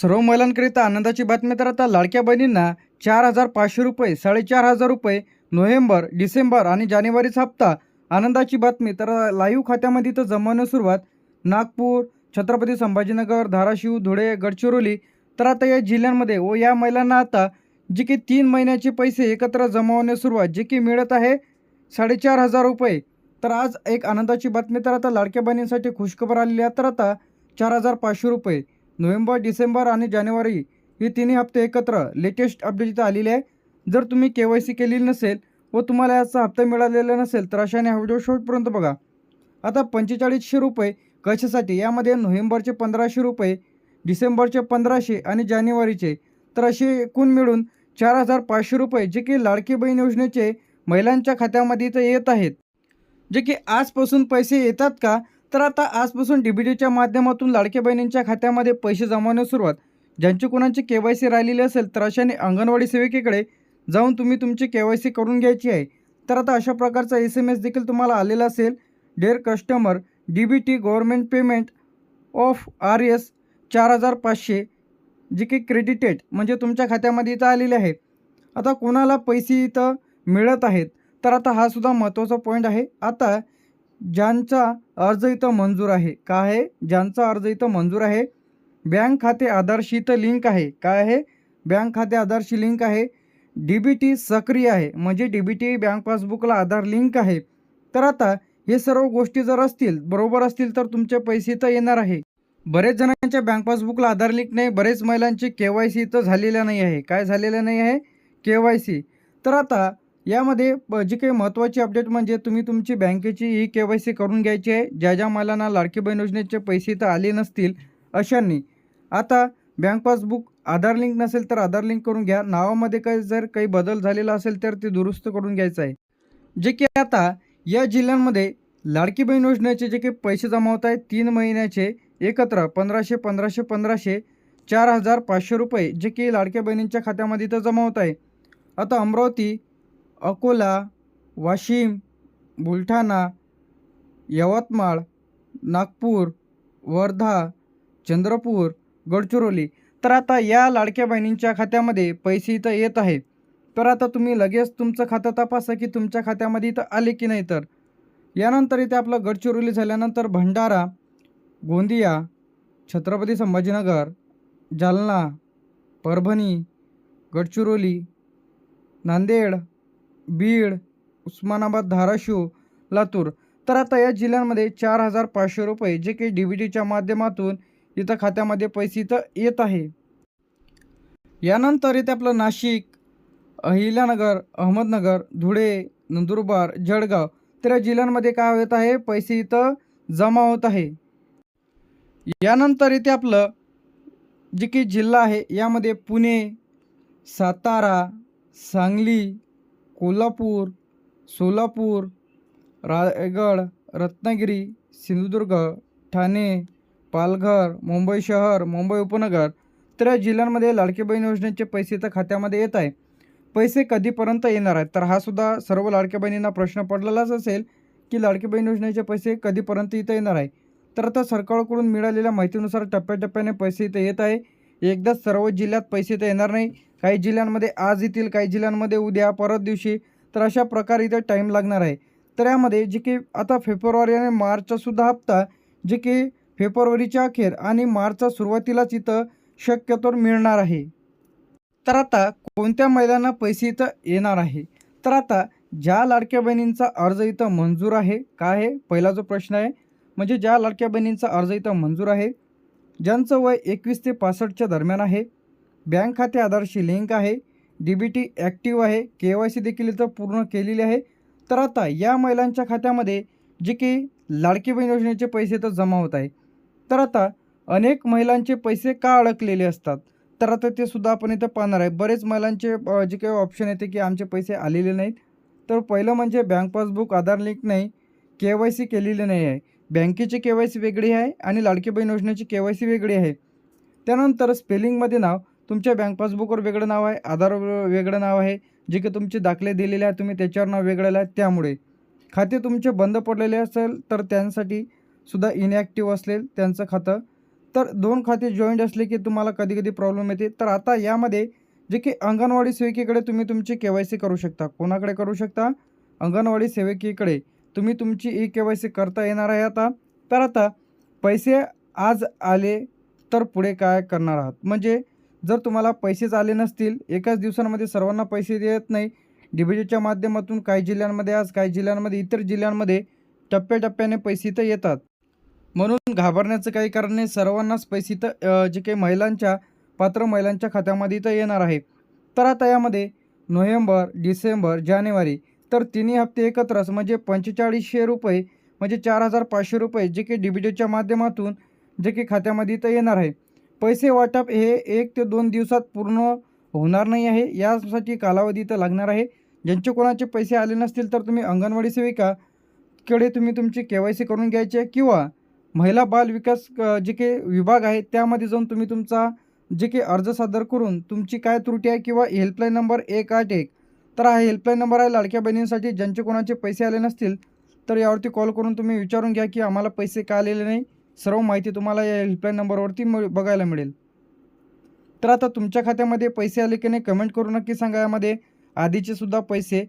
सर्व महिलांकरिता आनंदाची बातमी तर आता लाडक्या बहिणींना चार हजार पाचशे रुपये साडेचार हजार रुपये नोव्हेंबर डिसेंबर आणि जानेवारीचा हप्ता आनंदाची बातमी. तर लाईव्ह खात्यामध्ये तर जमवण्यास सुरुवात. नागपूर छत्रपती संभाजीनगर धाराशिव धुळे गडचिरोली. तर आता या जिल्ह्यांमध्ये व या महिलांना आता जे की तीन महिन्याचे पैसे एकत्र जमवण्यास सुरुवात जे की मिळत आहे साडेचार हजार रुपये. तर आज एक आनंदाची बातमी तर आता लाडक्या बहिणींसाठी खुशखबर आलेली आहे. तर आता चार हजार पाचशे रुपये. नोव्हेंबर डिसेंबर आणि जानेवारी हे तिन्ही हप्ते एकत्र लेटेस्ट अपडेट इथं आलेले आहे. जर तुम्ही के वाय सी केलेली नसेल व तुम्हाला याचा हप्ता मिळालेला नसेल तर अशाने हा व्हिडिओ शेवटपर्यंत बघा. आता पंचेचाळीसशे रुपये कशासाठी? यामध्ये नोव्हेंबरचे पंधराशे रुपये डिसेंबरचे पंधराशे आणि जानेवारीचे. तर असे एकूण मिळून चार हजार पाचशे रुपये जे की लाडकी बहीण योजनेचे महिलांच्या खात्यामध्ये इथं येत आहेत. जे की आजपासून पैसे येतात का? तर आता आजपासून डी बी डीच्या माध्यमातून लाडक्या बहिणींच्या खात्यामध्ये पैसे जमावण्यास सुरुवात. ज्यांची कुणाची के वाय सी राहिलेली असेल तर अशाने अंगणवाडी सेविकेकडे जाऊन तुम्ही तुमची के वाय सी करून घ्यायची आहे. तर आता अशा प्रकारचा एस एम एस देखील तुम्हाला आलेला असेल. Dear customer D B T government payment of R S चार हजार पाचशे जे की क्रेडिटेड म्हणजे तुमच्या खात्यामध्ये इथं आलेले आहे. आता कोणाला पैसे इथं मिळत आहेत? तर आता हा सुद्धा महत्त्वाचा पॉईंट आहे. आता ज्यांचा अर्ज इथं मंजूर आहे. काय आहे? ज्यांचा अर्ज इथं मंजूर आहे. बँक खाते आधारशी इथं लिंक आहे. काय आहे? बँक खाते आधारशी लिंक आहे. डी बी टी सक्रिय आहे. म्हणजे डी बी टी बँक पासबुकला आधार लिंक आहे. तर आता हे सर्व गोष्टी जर असतील बरोबर असतील तर तुमचे पैसे इथं येणार आहे. बरेच जणांच्या बँक पासबुकला आधार लिंक नाही. बरेच महिलांचे के वाय सी इथं झालेल्या नाही आहे. काय झालेलं नाही आहे? के वाय सी तर आता यामध्ये जी काही महत्त्वाची अपडेट म्हणजे तुम्ही तुमची बँकेची ई के वाय सी करून घ्यायची आहे. ज्या ज्या मालांना लाडकी बहीण योजनेचे पैसे इथं आले नसतील अशांनी. आता बँक पासबुक आधार लिंक नसेल तर आधार लिंक करून घ्या. नावामध्ये काही जर काही बदल झालेला असेल तर ते दुरुस्त करून घ्यायचं आहे. जे की आता या जिल्ह्यांमध्ये लाडकी बहीण योजनेचे जे काही पैसे जमा होत आहेत तीन महिन्याचे एकत्र पंधराशे पंधराशे पंधराशे चार हजार पाचशे रुपये जे की लाडक्या बहिणींच्या खात्यामध्ये इथं जमा होत आहे. आता अमरावती अकोला वाशिम बुलढाणा यवतमाळ नागपूर वर्धा चंद्रपूर गडचिरोली. तर आता या लाडक्या बहिणींच्या खात्यामध्ये पैसे इथं येत आहे तर आता तुम्ही लगेच तुमचं खातं तपासा की तुमच्या खात्यामध्ये इथं आले की नाही तर. यानंतर इथे आपलं गडचिरोली झाल्यानंतर भंडारा गोंदिया छत्रपती संभाजीनगर जालना परभणी गडचिरोली नांदेड बीड उस्मानाबाद धाराशिव लातूर. तर आता या जिल्ह्यांमध्ये चार हजार पाचशे रुपये जे काही डी बी टीच्या माध्यमातून इथं खात्यामध्ये पैसे इथं येत आहे. यानंतर इथे आपलं नाशिक अहिल्यानगर अहमदनगर धुळे नंदुरबार जळगाव तर या जिल्ह्यांमध्ये काय होत आहे? पैसे इथं जमा होत आहे. यानंतर इथे आपलं जे काही जिल्हा आहे यामध्ये पुणे सातारा सांगली कोल्हापूर सोलापूर रायगड रत्नागिरी सिंधुदुर्ग ठाणे पालघर मुंबई शहर मुंबई उपनगर. तर या जिल्ह्यांमध्ये लाडकी बहीण योजनेचे पैसे तर खात्यामध्ये येत आहे. पैसे कधीपर्यंत येणार आहेत? तर हा सुद्धा सर्व लाडक्या बहिणींना प्रश्न पडलेलाच असेल की लाडकी बहीण योजनेचे पैसे कधीपर्यंत इथं येणार आहे? तर आता सरकारकडून मिळालेल्या माहितीनुसार टप्प्याटप्प्याने पैसे इथं येत आहे. एकदाच सर्व जिल्ह्यात पैसे इथं येणार नाही. काही जिल्ह्यांमध्ये आज येतील काही जिल्ह्यांमध्ये उद्या परत दिवशी. तर अशा प्रकारे इथं टाईम लागणार आहे. तर यामध्ये जे की आता फेब्रुवारी आणि मार्चचासुद्धा हप्ता जे की फेब्रुवारीच्या अखेर आणि मार्चच्या सुरुवातीलाच इथं शक्यतोवर मिळणार आहे. तर आता कोणत्या महिलांना पैसे इथं येणार आहे? तर आता ज्या लाडक्या बहिणींचा अर्ज इथं मंजूर आहे काय आहे? पहिला जो प्रश्न आहे म्हणजे ज्या लाडक्या बहिणींचा अर्ज इथं मंजूर आहे ज्यांचं वय एकवीस ते पासष्टच्या दरम्यान आहे बँक खाते आधारशी लिंक आहे. डी बी टी ॲक्टिव्ह आहे. के वाय सी देखील इथं पूर्ण केलेली आहे. तर आता या महिलांच्या खात्यामध्ये जे की लाडकी बहीण योजनेचे पैसे तर जमा होत आहे. तर आता अनेक महिलांचे पैसे का अडकलेले असतात? तर आता ते सुद्धा आपण इथं पाहणार आहे. बरेच महिलांचे जे काही ऑप्शन येते की आमचे पैसे आलेले नाहीत. तर पहिलं म्हणजे बँक पासबुक आधार लिंक नाही. के वाय सी केलेली नाही आहे. बँकेची के वाय सी वेगळी आहे आणि लाडकी बहीण योजनेची के वाय सी वेगळी आहे. त्यानंतर स्पेलिंगमध्ये नाव. तुमच्या बँक पासबुकवर वेगळं नाव आहे आधारवर वेगळं नाव आहे जे की तुमचे दाखले दिलेले आहे तुम्ही त्याच्यावर नाव वेगळं आहे त्यामुळे. खाते तुमचे बंद पडलेले असेल तर त्यांसाठी सुद्धा इनॲक्टिव्ह असेल त्यांचं खातं. तर दोन खाते जॉईंट असले की तुम्हाला कधी कधी प्रॉब्लेम येते. तर आता यामध्ये जे की अंगणवाडी सेविकेकडे तुम्ही तुमची के वाय सी करू शकता. कोणाकडे करू शकता? अंगणवाडी सेविकेकडे. तुम्ही तुमची ई के वाय सी करता येणार आहे आता. तर आता पैसे आज आले तर पुढे काय करणार आहात? म्हणजे जर तुम्हाला पैसेच आले नसतील एकाच दिवसांमध्ये सर्वांना पैसे देत नाही डी बी माध्यमातून काही जिल्ह्यांमध्ये आज काही जिल्ह्यांमध्ये इतर जिल्ह्यांमध्ये टप्प्याटप्प्याने पैसे तर येतात. म्हणून घाबरण्याचं काही कारण नाही सर्वांनाच पैसे तर जे काही महिलांच्या पात्र महिलांच्या खात्यामध्ये तर येणार आहे. तर आता यामध्ये नोव्हेंबर डिसेंबर जानेवारी तर तिन्ही हप्ते एकत्रच म्हणजे पंचेचाळीसशे रुपये म्हणजे चार हजार पाचशे रुपये जे की डी बी डीच्या माध्यमातून जे की खात्यामध्ये तर येणार आहे. पैसे वाटप हे एक ते दोन दिवसात पूर्ण होणार नाही आहे. यासाठी कालावधी तर लागणार आहे. ज्यांचे कोणाचे पैसे आले नसतील तर तुम्ही अंगणवाडी सेविकाकडे तुम्ही तुमची के वाय सी करून घ्यायची आहे किंवा महिला बाल विकास जे काही विभाग आहे त्यामध्ये जाऊन तुम्ही तुमचा जे काही अर्ज सादर करून तुमची काय त्रुटी आहे किंवा हेल्पलाईन नंबर एक आठ एक तर हा हेल्पलाईन नंबर आहे लाडक्या बहिणींसाठी. ज्यांचे कोणाचे पैसे आले नसतील तर यावरती कॉल करून तुम्ही विचारून घ्या की आम्हाला पैसे का आलेले नाही. सर्व माहिती तुम्हाला या हेल्पलाईन नंबरवरती मिळ बघायला मिळेल. तर आता तुमच्या खात्यामध्ये पैसे आले की नाही कमेंट करू नक्की सांगा यामध्ये. आधीचे सुद्धा पैसे